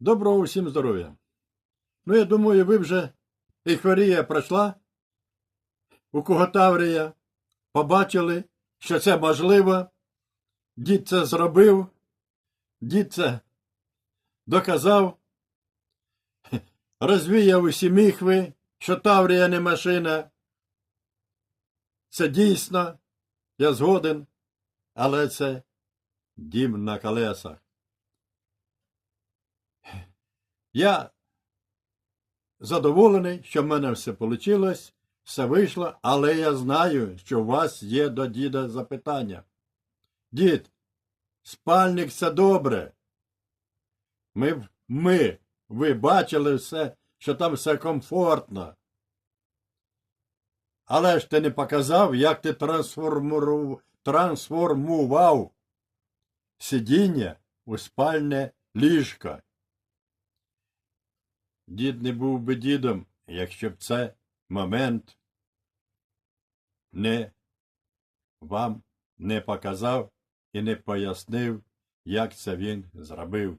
Доброго усім здоров'я. Ну, я думаю, ви вже ейфорія пройшла, у кого Таврія, побачили, що це можливо. Дід це зробив, дід це доказав, розвіяв усі міхви, що Таврія не машина. Це дійсно, я згоден, але це дім на колесах. Я задоволений, що в мене все вийшло, все вийшло, але я знаю, що у вас є до діда запитання. Дід, спальник це добре. Ми, ми, ви бачили все, що там все комфортно. Але ж ти не показав, як ти трансформуру- трансформував сидіння у спальне ліжко. Дід не був би дідом, якщо б це момент не вам не показав і не пояснив, як це він зробив.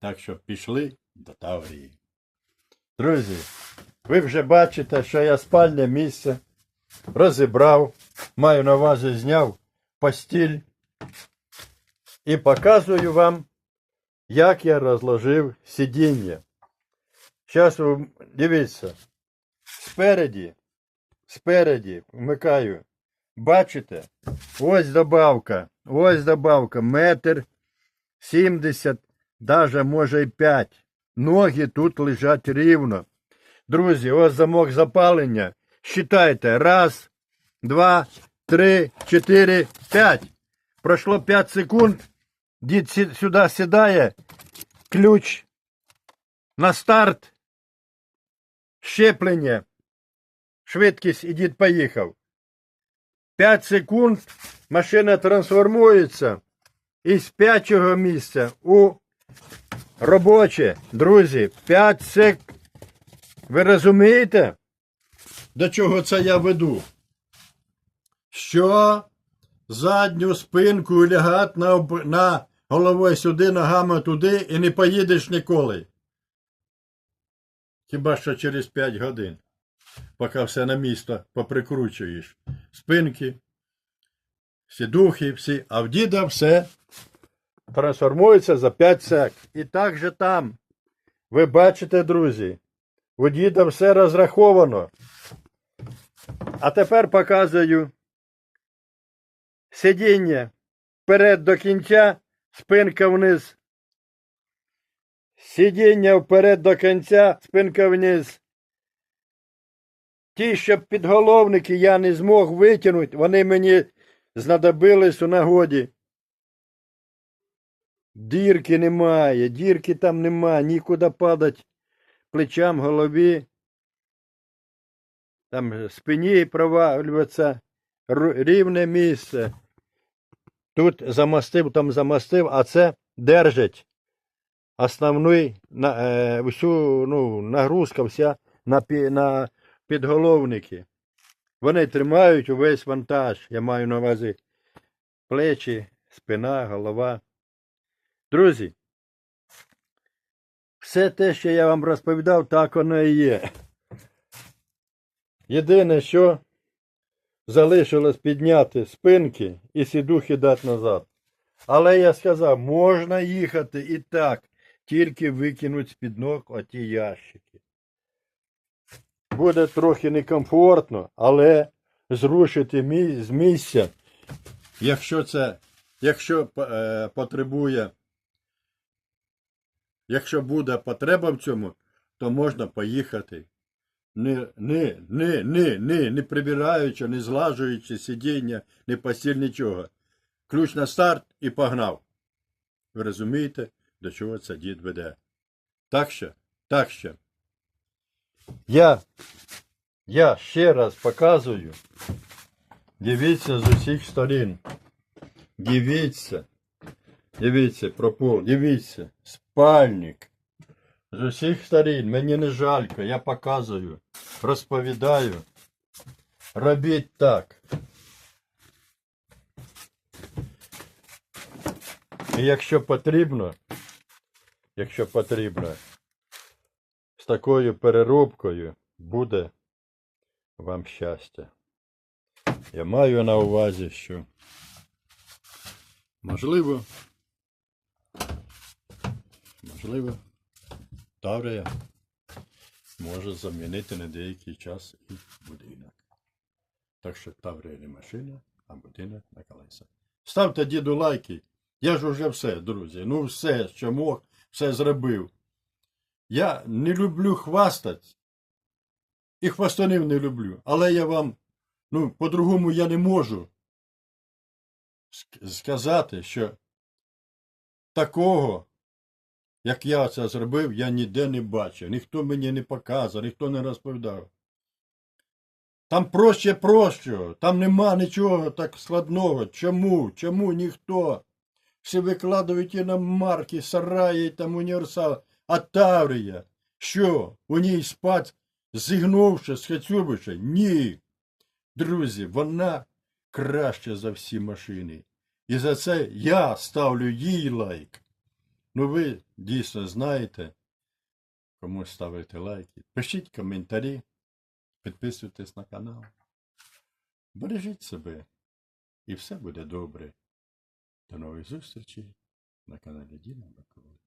Так що пішли до Таврії. Друзі, ви вже бачите, що я спальне місце розібрав, маю на увазі зняв постіль і показую вам, як я розложив сидіння. Зараз дивіться. Спереді, спереді, вмикаю. Бачите? Ось добавка. Ось добавка. Метр сімдесят, даже може й п'ять. Ноги тут лежать рівно. Друзі, ось замок запалення. Считайте. Раз, два, три, чотири, п'ять. Пройшло п'ять секунд. Дід сюди сідає. Ключ на старт. Щеплення. Швидкість і дід поїхав. 5 секунд машина трансформується із спячого місця у робоче. Друзі, 5 сек. Ви розумієте? До чого це я веду? Що задню спинку лягати на, на головою сюди, ногами туди і не поїдеш ніколи. Хіба що через 5 годин, поки все на місто поприкручуєш. Спинки, сідухи, всі, а в діда все трансформується за 5 сек. І так же там. Ви бачите, друзі, у діда все розраховано. А тепер показую сидіння вперед до кінця, спинка вниз. Сидіння вперед до кінця, спинка вниз. Ті, що підголовники я не змог витягнути, вони мені знадобились у нагоді. Дірки немає, дірки там немає, нікуди падать плечам, голові. Там спині провалюється рівне місце. Тут замастив, там замастив, а це держить основний на, е, всю ну, нагрузка вся на, на підголовники. Вони тримають увесь вантаж. Я маю на увазі плечі, спина, голова. Друзі, все те, що я вам розповідав, так воно і є. Єдине, що залишилось підняти спинки і сідухи дати назад. Але я сказав, можна їхати і так, тільки викинуть з-під ног оті ящики. Буде трохи некомфортно, але зрушити мі- з місця, якщо це, якщо е, потребує, якщо буде потреба в цьому, то можна поїхати. Не, не, не, не, не, не прибираючи, не злажуючи сидіння, не постіль, нічого. Ключ на старт і погнав. Ви розумієте, до чого це дід веде? Так що, так що. Я, я ще раз показую. Дивіться з усіх сторін. Дивіться. Дивіться, пропол, дивіться, спальник. З усіх сторін, мені не жалько, я показую, розповідаю. Робіть так. І якщо потрібно, якщо потрібно. З такою переробкою буде вам щастя. Я маю на увазі, що можливо, можливо, Таврія може замінити на деякий час і будинок. Так що Таврія не машина, а будинок на колесах. Ставте діду лайки. Я ж уже все, друзі. Ну все, що мог, все зробив. Я не люблю хвастать. І хвастунів не люблю. Але я вам, ну, по-другому я не можу сказати, що такого, як я це зробив, я ніде не бачив. Ніхто мені не показав, ніхто не розповідав. Там проще проще, там нема нічого так складного. Чому? Чому ніхто? Всі викладають і на марки, сараї, там універсал. А Таврія, що? У ній спать, зігнувши, схацюбивши? Ні. Друзі, вона краще за всі машини. І за це я ставлю їй лайк. Ну ви дійсно знаєте, кому ставити лайки. Пишіть коментарі, підписуйтесь на канал. Бережіть себе, і все буде добре. До нових зустрічей на каналі Діна Бакова.